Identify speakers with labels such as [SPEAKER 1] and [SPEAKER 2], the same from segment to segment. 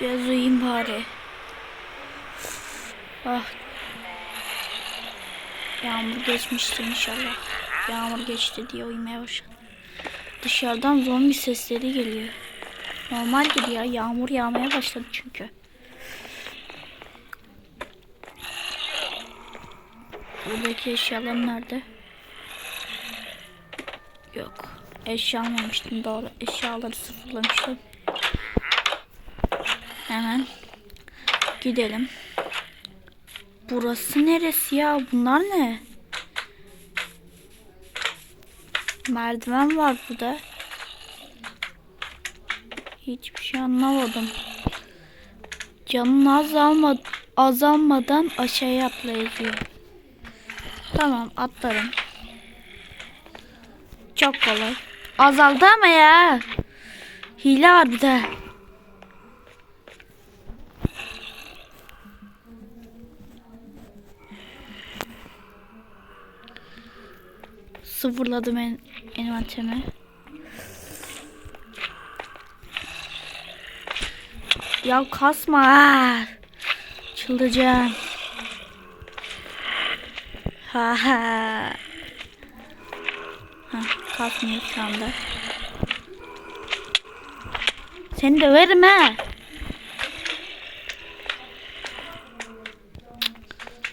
[SPEAKER 1] Biraz uyuyayım bari. Ah. Yağmur geçmiştir inşallah. Yağmur geçti diye uyumaya başladım. Dışarıdan zombi sesleri geliyor. Normaldir ya yağmur yağmaya başladı çünkü. Buradaki eşyalar nerede? Yok. Eşya almamıştım doğru. Eşyaları sıfırlamıştım. Hemen gidelim. Burası neresi ya? Bunlar ne? Merdiven var burada. Hiçbir şey anlamadım. Canın azalma, azalmadan aşağıya atla yazıyor. Tamam atlarım. Çok kolay. Azaldı ama ya. Hile var bir de. Sıfırladım en envanterimi. Ya kasma. ha. Çıldıracağım. Ha ha. Ha, kasmıyor şu anda. Seni döverim ha.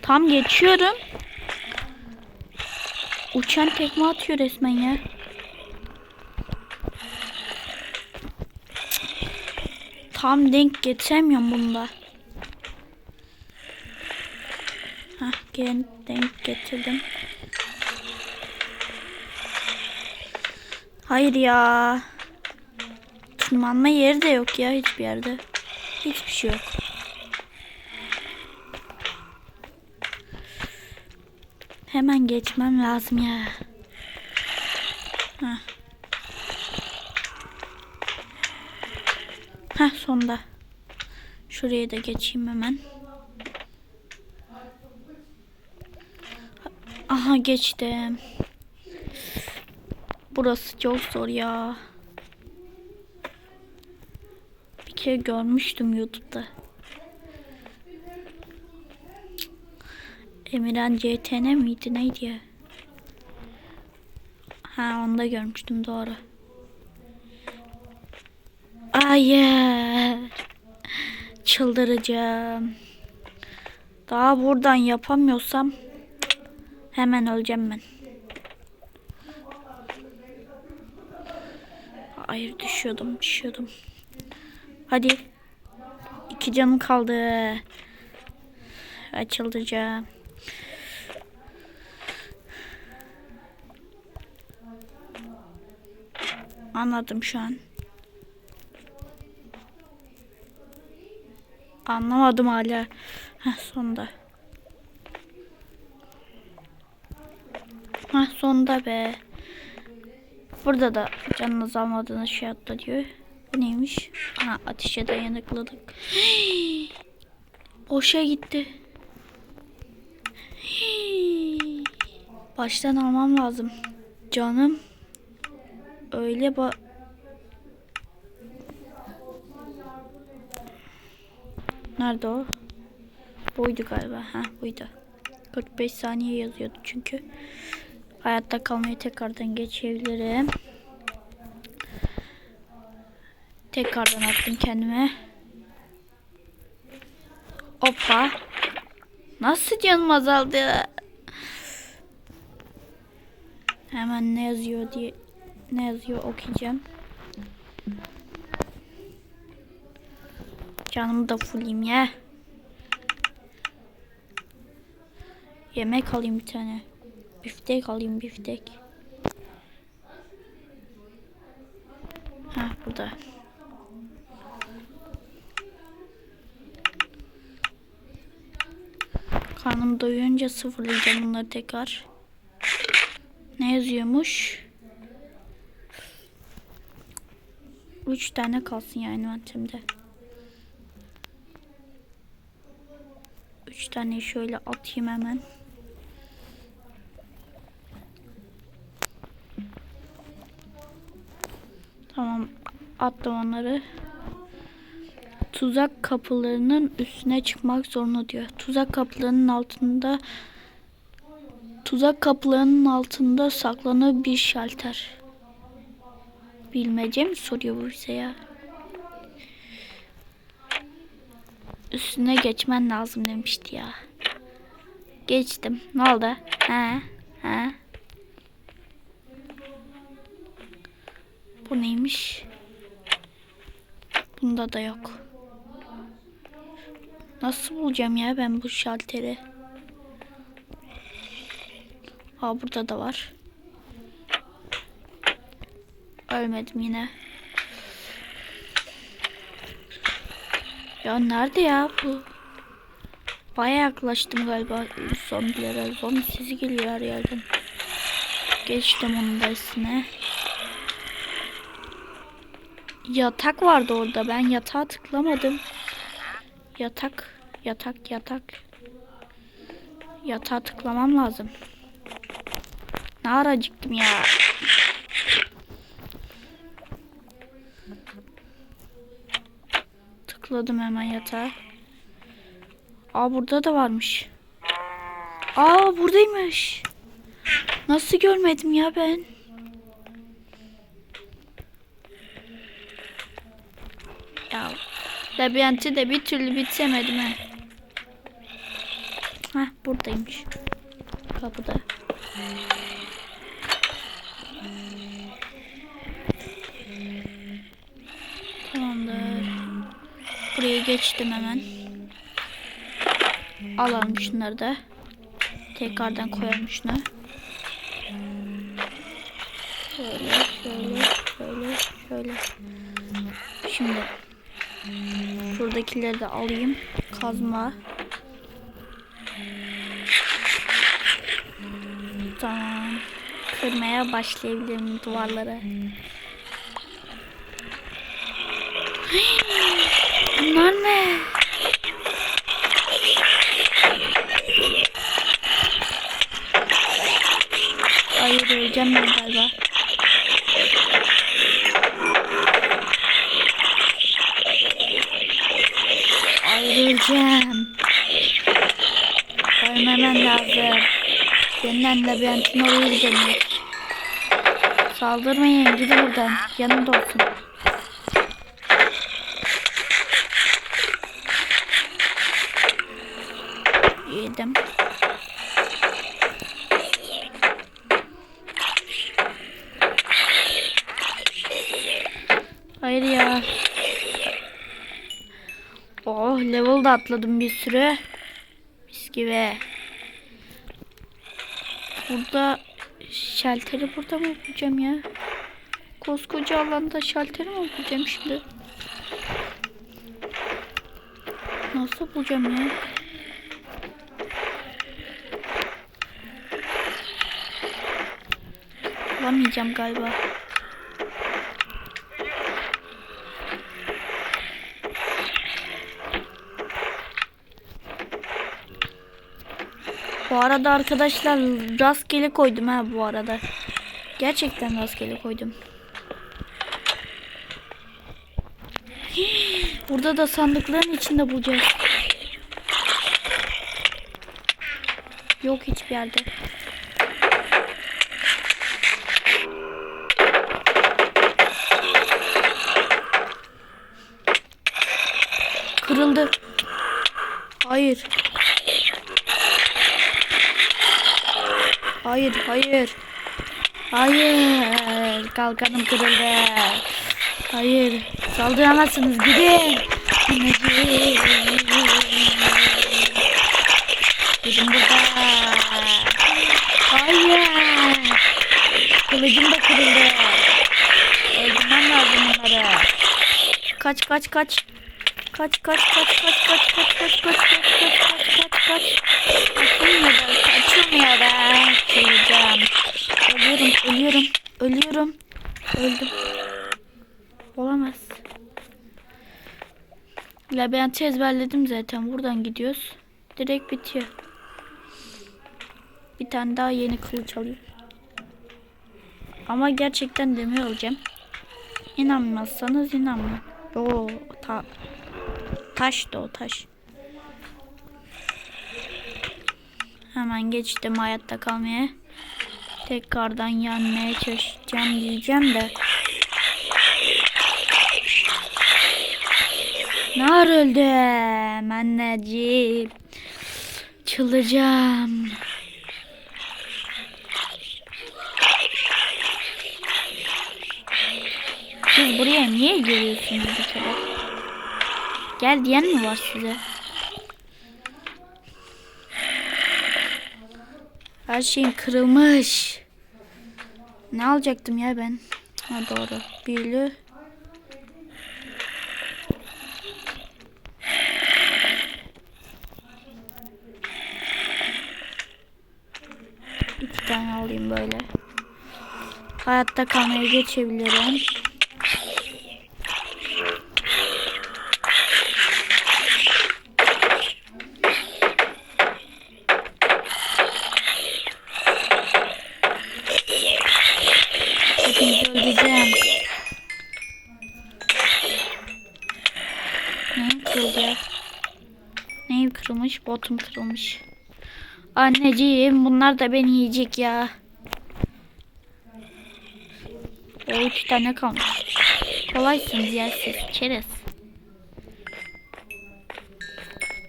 [SPEAKER 1] Tam geçiyorum. Uçan tekme atıyor resmen ya. Tam denk getiremiyorum bunda. Hah gene denk getirdim. Hayır ya. Tırmanma yeri de yok ya hiçbir yerde. Hiçbir şey yok. Hemen geçmem lazım ya. Heh. Heh sonda. Şuraya da geçeyim hemen. Aha geçtim. Burası çok zor ya. Bir kere görmüştüm YouTube'da. Emirhan CTN miydi neydi ya? Ha onu da görmüştüm doğru. Hayır. Çıldıracağım. Daha buradan yapamıyorsam hemen öleceğim ben. Hayır düşüyordum düşüyordum. Hadi. İki canım kaldı. Açılacağım. Anladım şu an. Anlamadım hala. Heh sonda. Heh sonda be. Burada da canınız almadığınız şey atla diyor. Bu neymiş? Ha ateşe dayanıklılık. Boşa gitti. Baştan almam lazım. Canım. Öyle ba... Nerede o? Buydu galiba. Ha buydu. 45 saniye yazıyordu çünkü. Hayatta kalmayı tekrardan geçebilirim. Tekrardan attım kendime. Hoppa. Nasıl canım azaldı? Hemen ne yazıyor diye ne yazıyor okuyacağım. Canımı da fullayayım ya. Yemek alayım bir tane. Biftek alayım biftek. Ha burada. Karnım doyunca sıfırlayacağım bunları tekrar. Ne yazıyormuş? Üç tane kalsın yani mantemde. Üç tane şöyle atayım hemen. Tamam attım onları. tuzak kapılarının üstüne çıkmak zorunda diyor. Tuzak kapılarının altında tuzak kapılarının altında saklanır bir şalter. Bilmece mi soruyor bu bize ya? Üstüne geçmen lazım demişti ya. Geçtim. Ne oldu? He? He? Bu neymiş? Bunda da yok. Nasıl bulacağım ya ben bu şalteri? Aa burada da var. Ölmedim yine. Ya nerede ya bu? Baya yaklaştım galiba zombilere. Zombi sesi geliyor her yerden. Geçtim onun da. Yatak vardı orada. Ben yatağa tıklamadım. Yatak, yatak, yatak. Yatağa tıklamam lazım. Ne ara ya. Tıkladım hemen yatağa. Aa burada da varmış. Aa buradaymış. Nasıl görmedim ya ben? Ya labirenti de bir türlü bitiremedim ha. Heh buradaymış. Kapıda. Tamamdır. Buraya geçtim hemen. Alalım şunları da. Tekrardan koyalım şunu. Şöyle, şöyle, şöyle, şöyle. Şimdi şuradakileri de alayım. Kazma. Tamam. Kırmaya başlayabilirim duvarları. Bunlar ne? Hayır öleceğim ben galiba. Ayrılacağım. Ölmemen lazım. Yeniden labirentin oraya gidelim. Saldırmayın gidin buradan. Yanımda olsun. Yedim. Hayır ya. Oh level da atladım bir sürü. Mis gibi. Burada şalteri burada mı bulacağım ya? Koskoca alanda şalteri mi bulacağım şimdi? Nasıl bulacağım ya? Bulamayacağım galiba. Bu arada arkadaşlar rastgele koydum ha bu arada. Gerçekten rastgele koydum. Burada da sandıkların içinde bulacağız. Yok hiçbir yerde. Kırıldı. Hayır. Hayır, hayır. Hayır. Kalkanım kırıldı. Hayır. Saldıramazsınız. Gidin. Gidin burada. Hayır. Kılıcım da kırıldı. Öldürmem lazım bunları. Kaç kaç kaç. Kaç kaç kaç kaç kaç kaç kaç kaç kaç kaç kaç kaç kaç Kaçılmıyor da kaçılmıyor da Kıracağım Ölüyorum ölüyorum ölüyorum Öldüm Olamaz Labirenti ezberledim zaten buradan gidiyoruz Direkt bitiyor Bir tane daha yeni kılıç alayım Ama gerçekten demir alacağım İnanmazsanız inanmayın Oo, ta Taş da o taş. Hemen geçtim hayatta kalmaya. Tekrardan yenmeye çalışacağım diyeceğim de. Nar öldüm anneciğim. Çılacağım. Siz buraya niye geliyorsunuz bir kere? Gel diyen mi var size? Her şeyim kırılmış. Ne alacaktım ya ben? Ha doğru. Büyülü. İki tane alayım böyle. Hayatta kalmaya geçebilirim. Kırılmış? Botum kırılmış. Anneciğim bunlar da beni yiyecek ya. O iki tane kalmış. Kolaysınız ya. Çerez.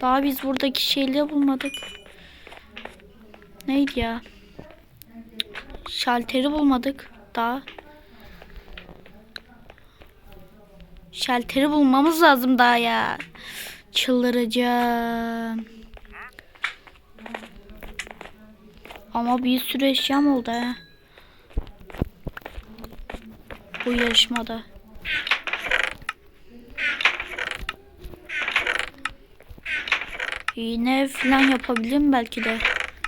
[SPEAKER 1] Daha biz buradaki şeyleri bulmadık. Neydi ya? Şalteri bulmadık daha. Şalteri bulmamız lazım daha ya. Çıldıracağım. Ama bir sürü eşyam oldu ha. Bu yarışmada. Yine falan yapabilirim belki de.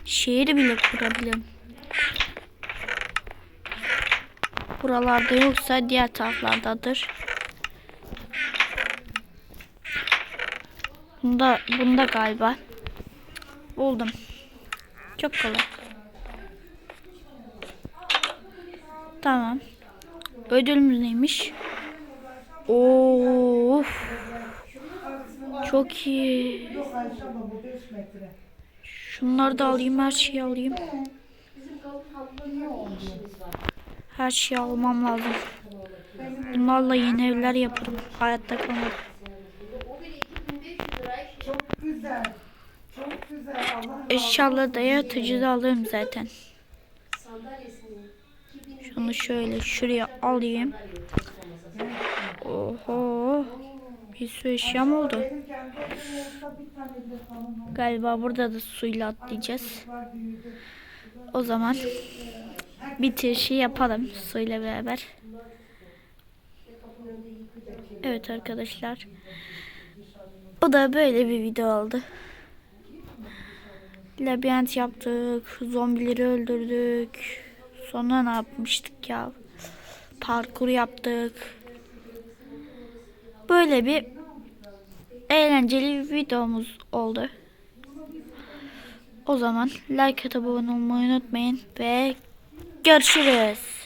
[SPEAKER 1] Şehir bile kurabilirim. Buralarda yoksa diğer taraflardadır. Bunda, bunda galiba. Buldum. Çok kolay. Tamam. Ödülümüz neymiş? Of. Çok iyi. Şunları da alayım, her şeyi alayım. Her şeyi almam lazım. Bunlarla yeni evler yaparım. Hayatta kalırım.
[SPEAKER 2] Çok güzel. Çok güzel. Allah
[SPEAKER 1] Eşyaları da yaratıcı da alırım zaten. Şunu şöyle şuraya alayım. Oho. Bir sürü eşyam oldu. Galiba burada da suyla atlayacağız. O zaman bitirişi yapalım suyla beraber. Evet arkadaşlar. Bu da böyle bir video oldu. Labirent yaptık. Zombileri öldürdük. Sonra ne yapmıştık ya? Parkur yaptık. Böyle bir eğlenceli bir videomuz oldu. O zaman like atıp abone olmayı unutmayın ve görüşürüz.